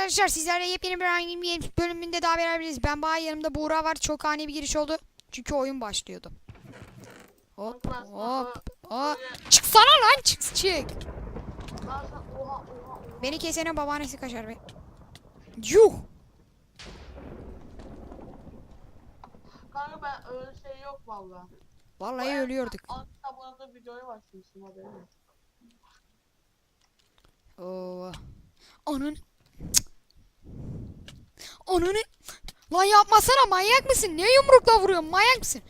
Arkadaşlar sizlerle yepyeni bir hangi bölümünde daha beraberiz. Ben Bahar yanımda Buğra var. Çok ani bir giriş oldu. Çünkü oyun başlıyordu. Hop hop hop. Çıksana lan çık çık. Beni kesene babaannesi kaçar be. Yuh. Kanka ben öyle şey yok valla. Vallahi ölüyorduk. Hatta burada videoya başlamışım haberin yok. Oo. Onun. Onun. Lan yapmasana manyak mısın? Ne yumrukla vuruyorsun? Manyak mısın?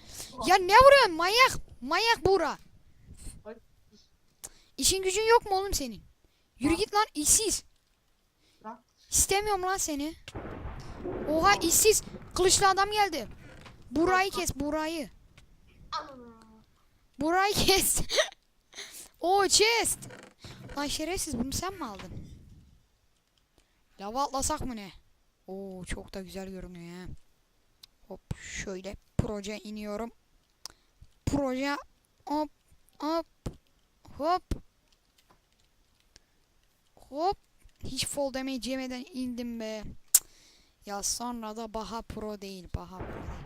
Ya ne vuruyorsun? Manyak. Manyak Buğra. İşin gücün yok mu oğlum senin? Yürü git lan işsiz. İstemiyorum lan seni. Oha işsiz. Kılıçlı adam geldi. Burayı kes burayı. Burayı kes. o chest. Lan şerefsiz bunu sen mi aldın? Lava atlasak mı ne? Oo çok da güzel görünüyor ya. Hop şöyle proje iniyorum. Proje hop hop hop hop hiç fall damage yemeden indim be. Ya sonra da Baha Pro değil. Baha Pro değil.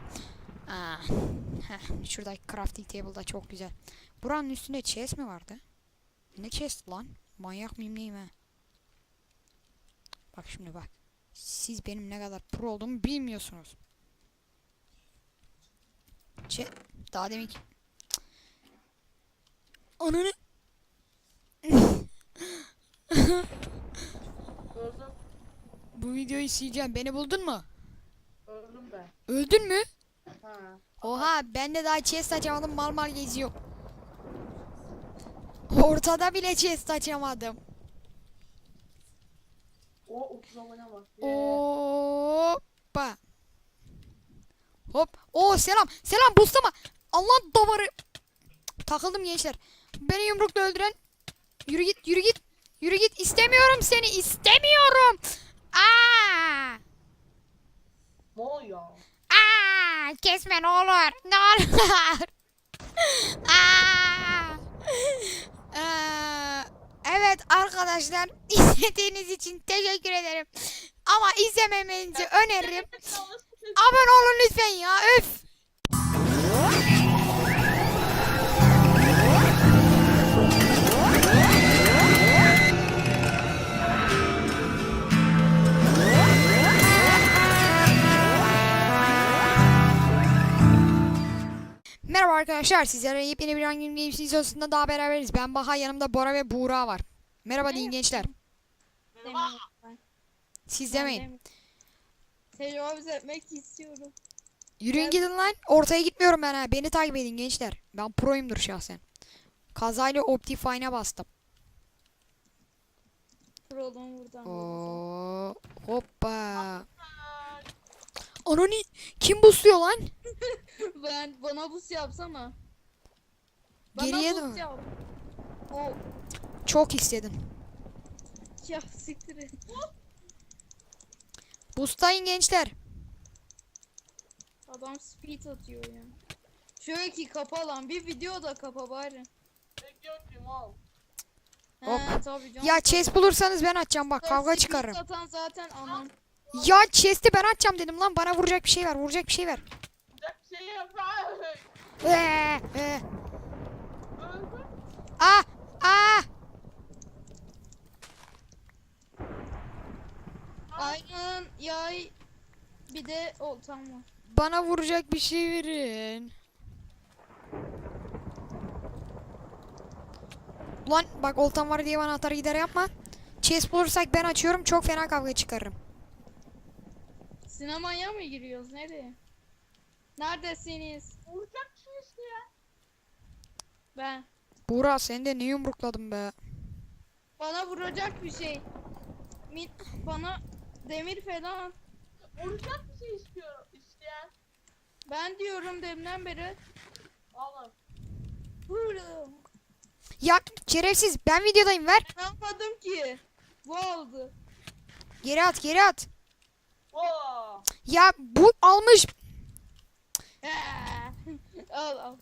Heh, şuradaki crafting table da çok güzel. Buranın üstünde chest mi vardı? Ne chest lan? Manyak mıyım neyim ha? Bak şimdi bak. Siz benim ne kadar pro olduğumu bilmiyorsunuz. Çe daha demin ki... Ananı... Bu videoyu sileceğim. Beni buldun mu? Öldüm ben. Öldün mü? Ha. Oha ben de daha chest açamadım mal mal geziyor. Ortada bile chest açamadım. O 30 abone bak. Hoppa. Hop. Oo selam. Selam boostama. Allah davarı. Takıldım gençler. Beni yumrukla öldüren. Yürü git yürü git. Yürü git. İstemiyorum seni. istemiyorum. Aa! Ne oluyor? Aa! Kesme ne olur. Ne olur. Aa! Ee, evet arkadaşlar izlediğiniz için teşekkür ederim. Ama izlememenizi öneririm. Abone olun lütfen ya. Öf. Merhaba arkadaşlar. Sizlere yepyeni bir Hangim Games videosunda daha beraberiz. Ben Baha, yanımda Bora ve Buğra var. Merhaba deyin gençler. Merhaba. Siz demeyin. Tecavüz etmek istiyorum. Yürüyün gidin lan. Ortaya gitmiyorum ben ha. Beni takip edin gençler. Ben proyumdur şahsen. Kazayla Optifine'e bastım. Prolum buradan. Oo, hoppa. Anani kim busluyor lan? ben bana bus yapsana. Bana Geriye bus yap. O Çok istedin. ya siktir et. Boostlayın gençler. Adam speed atıyor ya. Şöyle ki kapa lan bir video da kapa bari. Ol? Hop. He tabii canım. Ya chest bulursanız ben atacağım bak kavga Speed çıkarırım. atan zaten anam. Ya chest'i ben atacağım dedim lan bana vuracak bir şey ver vuracak bir şey ver. Sıcak bir şey yap. Ee, ee. Öldüm. Ah ah. Aynen yay bir var. Bana vuracak bir şey verin. Ulan bak oltam var diye bana atar gider yapma. Chest bulursak ben açıyorum çok fena kavga çıkarırım. Sinemaya mı giriyoruz nereye? Neredesiniz? Vuracak bir şey işte ya. Ben. Buğra seni de ne yumrukladım be. Bana vuracak bir şey. Mit bana demir falan. Vuracak bir şey istiyorum. Ben diyorum demden beri. Alın. Vurum. Ya şerefsiz ben videodayım ver. Ne yapmadım ki? Bu oldu. Geri at geri at. Oo. Ya bu almış. al al.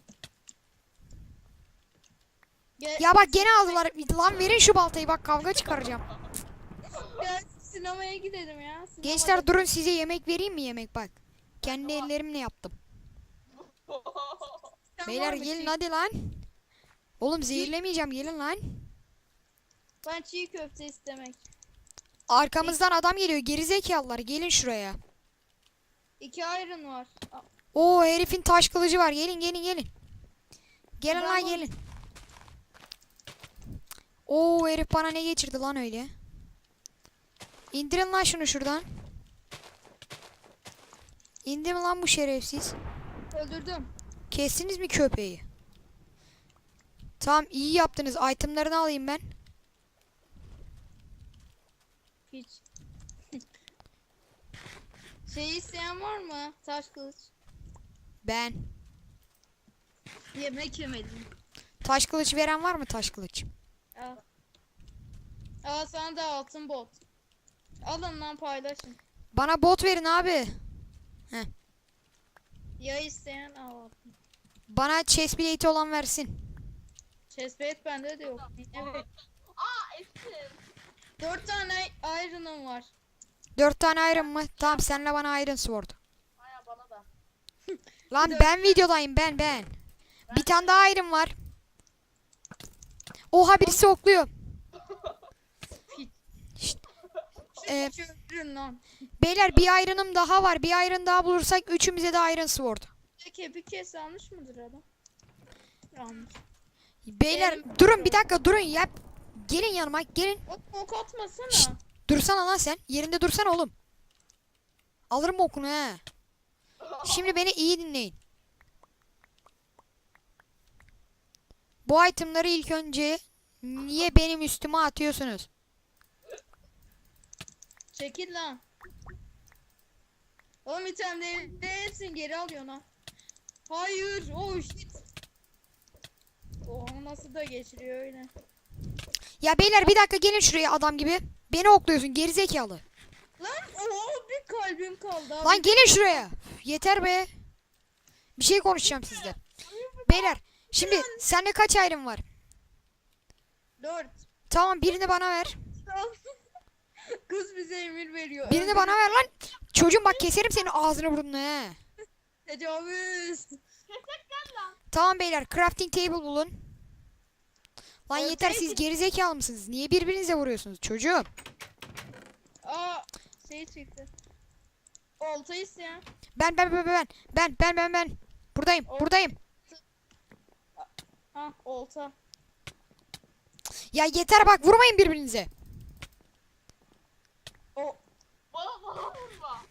Gel, Ya bak gene aldılar. Lan verin şu baltayı bak kavga çıkaracağım. gelsin sinemaya gidelim ya. Sinemada- Gençler durun size yemek vereyim mi yemek bak. Kendi ellerimle yaptım. Sen Beyler var mı gelin çiğ- hadi lan. Oğlum zehirlemeyeceğim gelin lan. Ben çiğ köfte istemek. Arkamızdan adam geliyor gerizekalılar gelin şuraya. İki iron var. Aa, Oo herifin taş kılıcı var gelin gelin gelin. Gelin Ben lan gelin. Oo herif bana ne geçirdi lan öyle. İndirin lan şunu şuradan. İndi mi lan bu şerefsiz? Öldürdüm. Kestiniz mi köpeği? Tamam iyi yaptınız. Itemlarını alayım ben. Hiç. şey isteyen var mı? Taş kılıç. Ben. Yemek yemedim. Taş kılıç veren var mı taş kılıç? Al. Al sana da altın bot. Alın lan paylaşın. Bana bot verin abi. Ya isteyen al. Bana chest plate olan versin. Chestplate bende de yok. Evet. Aa eski. Dört tane iron'ım var. Dört tane iron mı? Tamam senle bana iron sword. Aya bana da. Lan Dört ben videodayım ben ben. Bir tane daha iron var. Oha birisi okluyor. Şşt. Ee, lan. beyler bir iron'ım daha var. Bir iron daha bulursak üçümüze de iron sword. Kepi kes almış mıdır adam? Almış. Beyler Benim- durun bir dakika durun ya. Gelin yanıma gelin. Ok, ok atmasana. Şşt. Dursana lan sen. Yerinde dursana oğlum. Alırım okunu he. Şimdi beni iyi dinleyin. Bu itemları ilk önce niye benim üstüme atıyorsunuz? Çekil lan. Oğlum itemleri hepsini geri alıyor lan. Hayır. Oh shit. Oha nasıl da geçiriyor öyle. Ya beyler bir dakika gelin şuraya adam gibi. Beni okluyorsun gerizekalı. Lan oha bir kalbim kaldı abi. Lan gelin şuraya. Yeter be. Bir şey konuşacağım sizle. Beyler şimdi sende kaç ayrım var? Dört. Tamam birini bana ver. Kız bize emir veriyor. Birini bana ver lan. Çocuğum bak keserim senin ağzını burnunu he. Tecavüz. Kesek lan. Tamam beyler crafting table bulun. Lan ee, yeter siz geri zekalı mısınız? Niye birbirinize vuruyorsunuz çocuğum? Aa şey çıktı. Olta isteyen. Ben ben ben ben ben ben ben ben. Buradayım Olta. buradayım. Ha olta. Ya yeter bak vurmayın birbirinize. Bana bana vurma.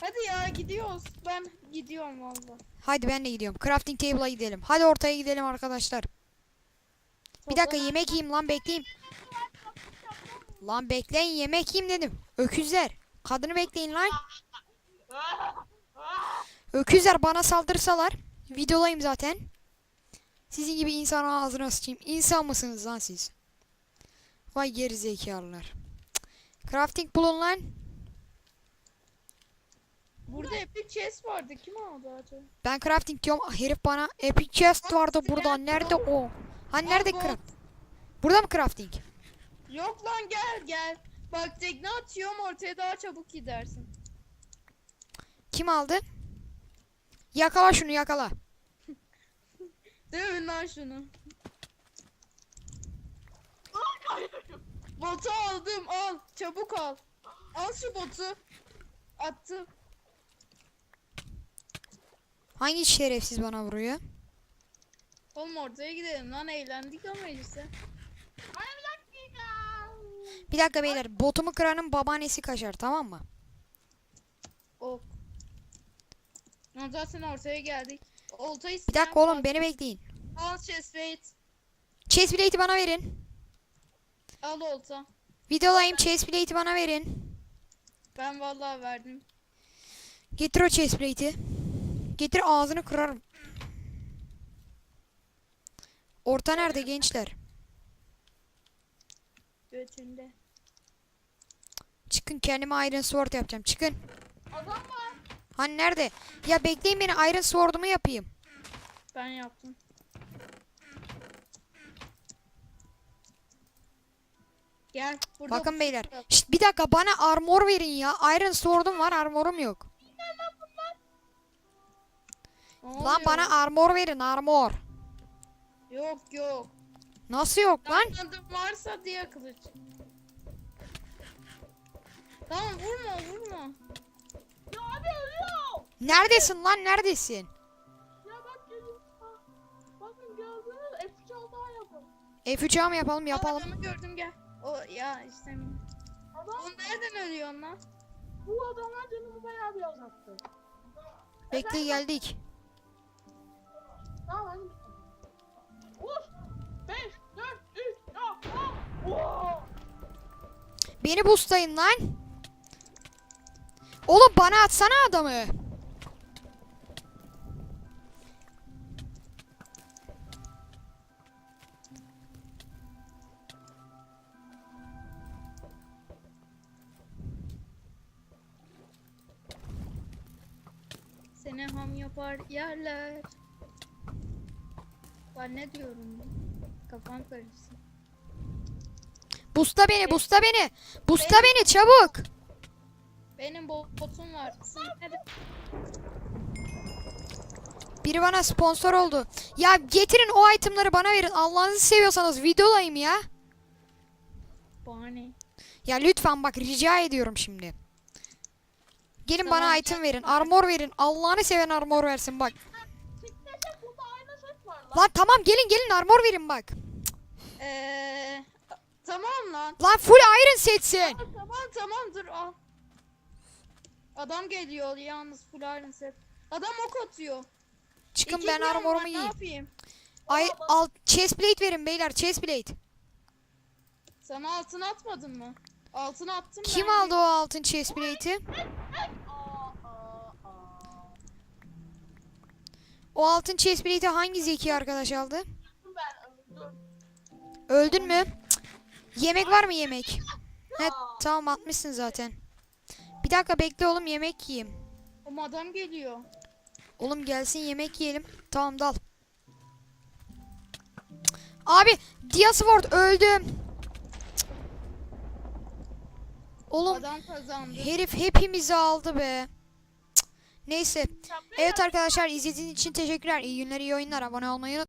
hadi ya gidiyoruz. Ben gidiyorum valla. Hadi ben de gidiyorum. Crafting table'a gidelim. Hadi ortaya gidelim arkadaşlar. Bir dakika yemek yiyeyim lan bekleyin. Lan bekleyin yemek yiyeyim dedim. Öküzler. Kadını bekleyin lan. Öküzler bana saldırsalar. Videodayım zaten. Sizin gibi insan ağzına sıçayım. İnsan mısınız lan siz? Vay. Cık. Crafting bulun lan. Burada epic chest vardı. Kim aldı acaba? Ben crafting diyorum. Ah, Herif bana epic chest vardı burada. Nerede o? Hani nerede Al bu. craft? Burada mı crafting? Yok lan gel gel. Bak tekne atıyorum ortaya daha çabuk gidersin. Kim aldı? Yakala şunu yakala. Dövün lan şunu. Botu aldım al. Çabuk al. Al şu botu. Attım. Hangi şerefsiz bana vuruyor? Oğlum ortaya gidelim lan eğlendik ama işte. Ay bir dakika. Bir dakika beyler. Botumu kıranın babaannesi kaçar tamam mı? Ok. Lan zaten ortaya geldik. Olta Bir dakika oğlum beni bekleyin. Al chest plate. Chest plate'i bana verin. Al olta. Videodayım chest plate'i bana verin. Ben vallahi verdim. Getir o chest plate'i. Getir ağzını kırarım. Orta nerede gençler? Götünde. Çıkın kendime Iron Sword yapacağım. Çıkın. Adam var. Hani nerede? Ya bekleyin beni Iron Sword'umu yapayım. Ben yaptım. Gel. Burada Bakın beyler. Şşt, bir dakika bana armor verin ya. Iron sword'um var armorum yok. Ne Lan oluyor? bana armor verin armor. Yok yok. Nasıl yok lan? Varsa diye kılıç. Tamam vurma vurma. Ya abi ölüyor. Neredesin lan neredesin? Ya bak geliyorum. Ha. Bakın gördünüz. F3 daha yapın. F3 mı yapalım Al yapalım. adamı gördüm gel. O ya istemiyorum. Adam O nereden ölüyorsun lan? bu adamlar canımı bayağı bir azalttı. Bekle geldik. Tamam hadi. Vur. 5, 4, 3, ya. Ha. Oo. Beni boostlayın lan. Oğlum bana atsana adamı. Seni ham yapar yerler. Ben ne diyorum? Kafam karışsın. Boostla beni boostla beni. Boostla beni çabuk. Benim bot- botum var. Biri bana sponsor oldu. Ya getirin o itemları bana verin. Allah'ınızı seviyorsanız videolayım ya. Bahane. Ya lütfen bak rica ediyorum şimdi. Gelin Tamam, bana item verin. Armor verin. Allah'ını seven armor versin bak. Lan. Tamam gelin gelin armor verin bak. Eee tamam lan. Lan full iron setsin. Tamam tamam dur al. Adam geliyor yalnız full iron set. Adam ok atıyor. Çıkın İki ben can var, armorumu Ne yapayım? Ay al chest plate verin beyler chest plate. Sana altın atmadım mı? Altın attım Kim ben. aldı o altın chest plate'i? Aa, aa, aa. O altın chest plate'i hangi zeki arkadaş aldı? Öldün mü? Cık. Yemek var mı yemek? Ya. tamam atmışsın zaten. Bir dakika bekle oğlum yemek yiyeyim. Ama adam geliyor. Oğlum gelsin yemek yiyelim. Tamam dal. Abi Diasword öldüm. Oğlum herif hepimizi aldı be. Neyse. Evet arkadaşlar izlediğiniz için teşekkürler. İyi günler, iyi oyunlar. Abone olmayı unutmayın.